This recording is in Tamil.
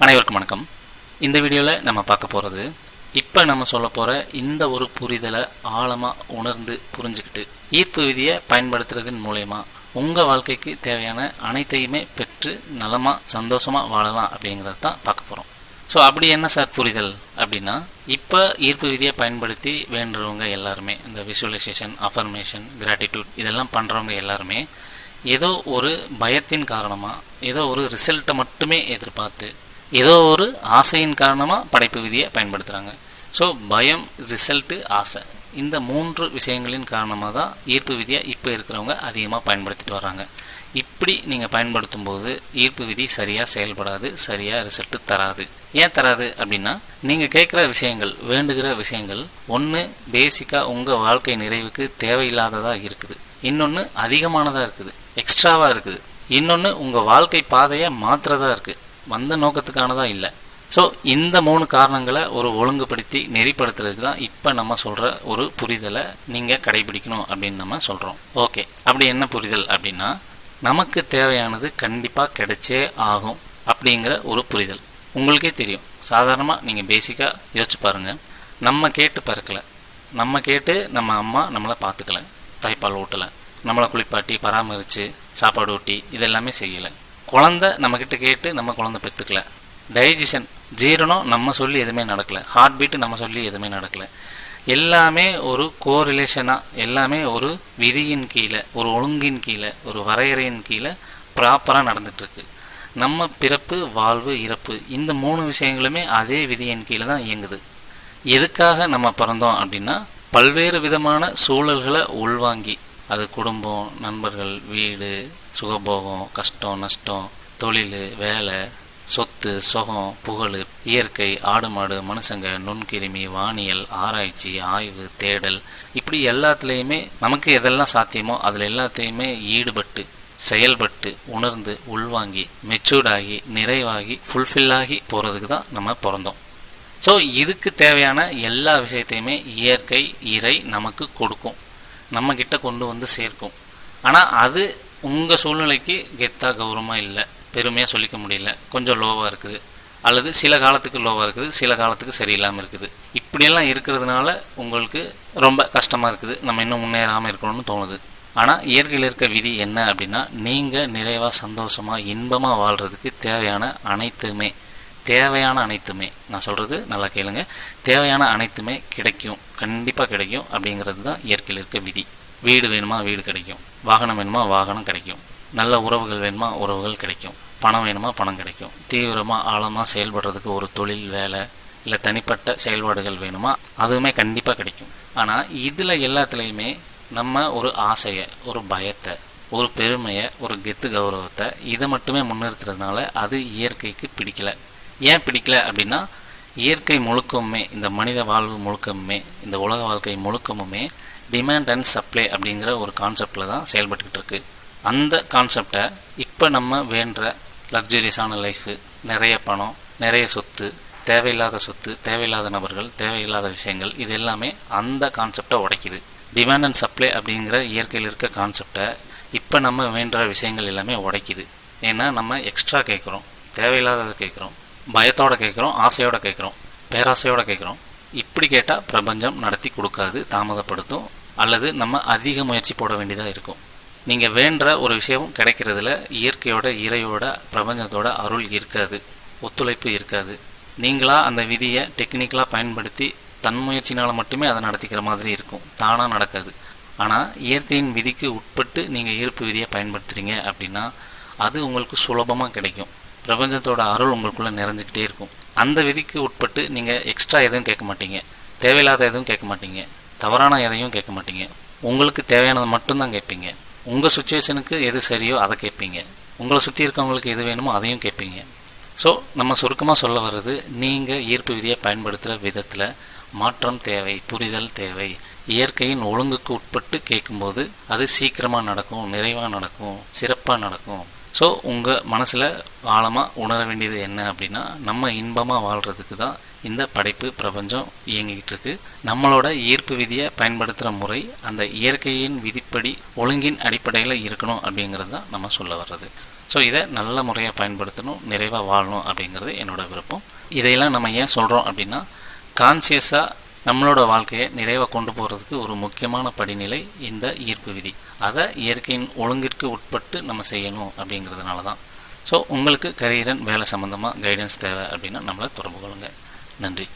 அனைவருக்கும் வணக்கம். இந்த வீடியோவில் நம்ம பார்க்க போகிறது இப்போ நம்ம சொல்ல போகிற இந்த ஒரு புரிதலை ஆழமாக உணர்ந்து புரிஞ்சுக்கிட்டு ஈர்ப்பு விதியை பயன்படுத்துறதன் மூலயமா உங்கள் வாழ்க்கைக்கு தேவையான அனைத்தையுமே பெற்று நலமாக சந்தோஷமாக வாழலாம் அப்படிங்கிறது தான் பார்க்க போகிறோம் ஸோ அப்படி என்ன சார் புரிதல் அப்படின்னா இப்போ ஈர்ப்பு விதியை பயன்படுத்தி வேண்டுறவங்க எல்லாருமே இந்த விஷுவலைசேஷன் அஃபர்மேஷன் கிராட்டிடியூட் இதெல்லாம் பண்ணுறவங்க எல்லாருமே ஏதோ ஒரு பயத்தின் காரணமாக ஏதோ ஒரு ரிசல்ட்டை மட்டுமே எதிர்பார்த்து ஏதோ ஒரு ஆசையின் காரணமாக படைப்பு விதியை பயன்படுத்துகிறாங்க ஸோ பயம் ரிசல்ட்டு ஆசை. இந்த மூன்று விஷயங்களின் காரணமாக தான் ஈர்ப்பு விதியை இப்போ இருக்கிறவங்க அதிகமாக பயன்படுத்திட்டு வராங்க இப்படி நீங்கள் பயன்படுத்தும் போது ஈர்ப்பு விதி சரியாக செயல்படாது சரியாக ரிசல்ட்டு தராது. ஏன் தராது அப்படின்னா நீங்கள் கேட்குற விஷயங்கள் வேண்டுகிற விஷயங்கள் ஒன்று பேசிக்காக உங்கள் வாழ்க்கை நிறைவுக்கு தேவையில்லாததாக இருக்குது. இன்னொன்று அதிகமானதாக இருக்குது எக்ஸ்ட்ராவாக இருக்குது. இன்னொன்று உங்கள் வாழ்க்கை பாதையை மாற்றுறதா இருக்குது வந்த நோக்கத்துக்கானதாக இல்லை. ஸோ இந்த மூணு காரணங்களை ஒரு ஒழுங்குபடுத்தி நெறிப்படுத்துறதுக்கு தான் இப்போ நம்ம சொல்கிற ஒரு புரிதலை நீங்கள் கடைபிடிக்கணும் அப்படின்னு நம்ம சொல்கிறோம் ஓகே அப்படி என்ன புரிதல் அப்படின்னா நமக்கு தேவையானது கண்டிப்பாக கிடைச்சே ஆகும் அப்படிங்கிற ஒரு புரிதல். உங்களுக்கே தெரியும். சாதாரணமாக நீங்கள் பேசிக்காக யோசிச்சு பாருங்கள் நம்ம கேட்டு பறக்கலை. நம்ம கேட்டு நம்ம அம்மா நம்மளை பார்த்துக்கல. தாய்ப்பால் ஊட்டலை நம்மளை குளிப்பாட்டி பராமரித்து சாப்பாடு ஊட்டி இதெல்லாமே செய்யலை. குழந்த நம்மக்கிட்ட கேட்டு நம்ம குழந்தை பெற்றுக்கல டைஜஷன் ஜீரணம் நம்ம சொல்லி எதுவுமே நடக்கலை. ஹார்ட் பீட்டு நம்ம சொல்லி எதுவுமே நடக்கலை. எல்லாமே ஒரு கோரிலேஷனாக எல்லாமே ஒரு விதியின் கீழே ஒரு ஒழுங்கின் கீழே ஒரு வரையறையின் கீழே ப்ராப்பராக நடந்துகிட்ருக்கு நம்ம பிறப்பு வாழ்வு இறப்பு இந்த மூணு விஷயங்களுமே அதே விதியின் கீழே தான் இயங்குது. எதுக்காக நம்ம பிறந்தோம் அப்படின்னா பல்வேறு விதமான சூழல்களை உள்வாங்கி அது குடும்பம் நண்பர்கள் வீடு சுகபோகம் கஷ்டம் நஷ்டம் தொழில் வேலை சொத்து சுகம் புகழ் இயற்கை ஆடு மாடு மனுஷங்க நுண்கிருமி வானியல் ஆராய்ச்சி ஆய்வு தேடல். இப்படி எல்லாத்துலேயுமே நமக்கு எதெல்லாம் சாத்தியமோ அதில் எல்லாத்தையுமே ஈடுபட்டு செயல்பட்டு உணர்ந்து உள்வாங்கி மெச்சூர்டாகி நிறைவாகி ஃபுல்ஃபில்லாகி போகிறதுக்கு தான் நம்ம பிறந்தோம். ஸோ இதுக்கு தேவையான எல்லா விஷயத்தையுமே இயற்கை இறை நமக்கு கொடுக்கும். நம்ம கொண்டு வந்து சேர்க்கும். ஆனால் அது உங்கள் சூழ்நிலைக்கு கெத்தாக கௌரவமாக இல்லை. பெருமையாக சொல்லிக்க முடியல. கொஞ்சம் லோவாக இருக்குது. அல்லது சில காலத்துக்கு லோவாக இருக்குது. சில காலத்துக்கு சரியில்லாமல் இருக்குது. இப்படியெல்லாம் இருக்கிறதுனால உங்களுக்கு ரொம்ப கஷ்டமாக இருக்குது. நம்ம இன்னும் முன்னேறாமல் இருக்கணும்னு தோணுது. ஆனால் இயற்கையில் இருக்க விதி என்ன அப்படின்னா நீங்கள் நிறைவாக சந்தோஷமாக இன்பமாக வாழ்கிறதுக்கு தேவையான அனைத்துமே தேவையான அனைத்துமே நான் சொல்கிறது நல்லா கேளுங்க. தேவையான அனைத்துமே கிடைக்கும் கண்டிப்பாக கிடைக்கும் அப்படிங்கிறது தான் இயற்கையில் இருக்க விதி. வீடு வேணுமா வீடு கிடைக்கும். வாகனம் வேணுமா வாகனம் கிடைக்கும். நல்ல உறவுகள் வேணுமா உறவுகள் கிடைக்கும். பணம் வேணுமா பணம் கிடைக்கும். தீவிரமாக ஆழமாக செயல்படுறதுக்கு ஒரு தொழில் வேலை இல்லை தனிப்பட்ட செயல்பாடுகள் வேணுமா அதுவுமே கண்டிப்பாக கிடைக்கும். ஆனால் இதில் எல்லாத்துலேயுமே நம்ம ஒரு ஆசையை ஒரு பயத்தை ஒரு பெருமையை ஒரு கெத்து கௌரவத்தை இதை மட்டுமே முன்னிறுத்துறதுனால அது இயற்கைக்கு பிடிக்கல. ஏன் பிடிக்கல அப்படின்னா இயற்கை முழுக்கமுமே இந்த மனித வாழ்வு முழுக்கமுமே இந்த உலக வாழ்க்கை முழுக்கமுமே டிமாண்ட் அண்ட் சப்ளை அப்படிங்கிற ஒரு கான்செப்டில் தான் செயல்பட்டுக்கிட்டு இருக்கு. அந்த கான்செப்டை இப்போ நம்ம வேண்டுற லக்ஸுரியஸான லைஃபு நிறைய பணம் நிறைய சொத்து தேவையில்லாத சொத்து தேவையில்லாத நபர்கள் தேவையில்லாத விஷயங்கள் இது எல்லாமே அந்த கான்செப்டை உடைக்குது. டிமாண்ட் அண்ட் சப்ளை அப்படிங்கிற இயற்கையில் இருக்க கான்செப்டை இப்போ நம்ம வேண்டுற விஷயங்கள் எல்லாமே உடைக்குது. ஏன்னா நம்ம எக்ஸ்ட்ரா கேட்குறோம் தேவையில்லாததை கேட்குறோம் பயத்தோடு கேட்குறோம் ஆசையோடு கேட்குறோம் பேராசையோடு கேட்குறோம். இப்படி கேட்டால் பிரபஞ்சம் நடத்தி கொடுக்காது தாமதப்படுத்தும் அல்லது நம்ம அதிக முயற்சி போட வேண்டியதாக இருக்கும். நீங்கள் வேண்டுற ஒரு விஷயம் கிடைக்கிறதுல இயற்கையோட இறையோட பிரபஞ்சத்தோட அருள் இருக்காது ஒத்துழைப்பு இருக்காது. நீங்களாக அந்த விதியை டெக்னிக்கலாக பயன்படுத்தி தன் முயற்சினால் மட்டுமே அதை நடத்திக்கிற மாதிரி இருக்கும். தானாக நடக்காது. ஆனால் இயற்கையின் விதிக்கு உட்பட்டு நீங்கள் ஈர்ப்பு விதியை பயன்படுத்துகிறீங்க அப்படின்னா அது உங்களுக்கு சுலபமாக கிடைக்கும். பிரபஞ்சத்தோட அருள் உங்களுக்குள்ளே நிறைஞ்சிக்கிட்டே இருக்கும். அந்த விதிக்கு உட்பட்டு நீங்கள் எக்ஸ்ட்ரா எதுவும் கேட்க மாட்டீங்க. தேவையில்லாத எதுவும் கேட்க மாட்டீங்க. தவறான எதையும் கேட்க மாட்டீங்க. உங்களுக்கு தேவையானதை மட்டும்தான் கேட்பீங்க. உங்கள் சுச்சுவேஷனுக்கு எது சரியோ அதை கேட்பீங்க. உங்களை சுற்றி இருக்கவங்களுக்கு எது வேணுமோ அதையும் கேட்பீங்க. ஸோ நம்ம சுருக்கமாக சொல்ல வர்றது நீங்கள் ஈர்ப்பு விதியை பயன்படுத்துகிற விதத்தில் மாற்றம் தேவை புரிதல் தேவை. இயற்கையின் ஒழுங்குக்கு உட்பட்டு கேட்கும்போது அது சீக்கிரமாக நடக்கும் நிறைவாக நடக்கும் சிறப்பாக நடக்கும். ஸோ உங்கள் மனசில் ஆழமாக உணர வேண்டியது என்ன அப்படின்னா நம்ம இன்பமாக வாழ்கிறதுக்கு தான் இந்த படைப்பு பிரபஞ்சம் இயங்கிக்கிட்டு இருக்கு. நம்மளோட ஈர்ப்பு விதியை பயன்படுத்துகிற முறை அந்த இயற்கையின் விதிப்படி ஒழுங்கின் அடிப்படையில் இருக்கணும் அப்படிங்கிறது தான் நம்ம சொல்ல வர்றது. ஸோ இதை நல்ல முறையாக பயன்படுத்தணும் நிறைவாக வாழணும் அப்படிங்கிறது என்னோட விருப்பம். இதையெல்லாம் நம்ம ஏன் சொல்கிறோம் அப்படின்னா கான்சியஸாக நம்மளோட வாழ்க்கையை நிறைவாக கொண்டு போகிறதுக்கு ஒரு முக்கியமான படிநிலை இந்த ஈர்ப்பு விதி. அதை இயற்கையின் ஒழுங்கிற்கு உட்பட்டு நம்ம செய்யணும் அப்படிங்கிறதுனால தான் ஸோ உங்களுக்கு கரியரன் வேலை சம்மந்தமாக கைடன்ஸ் தேவை அப்படின்னா நம்மளை தொடர்பு கொள்ளுங்கள் நன்றி.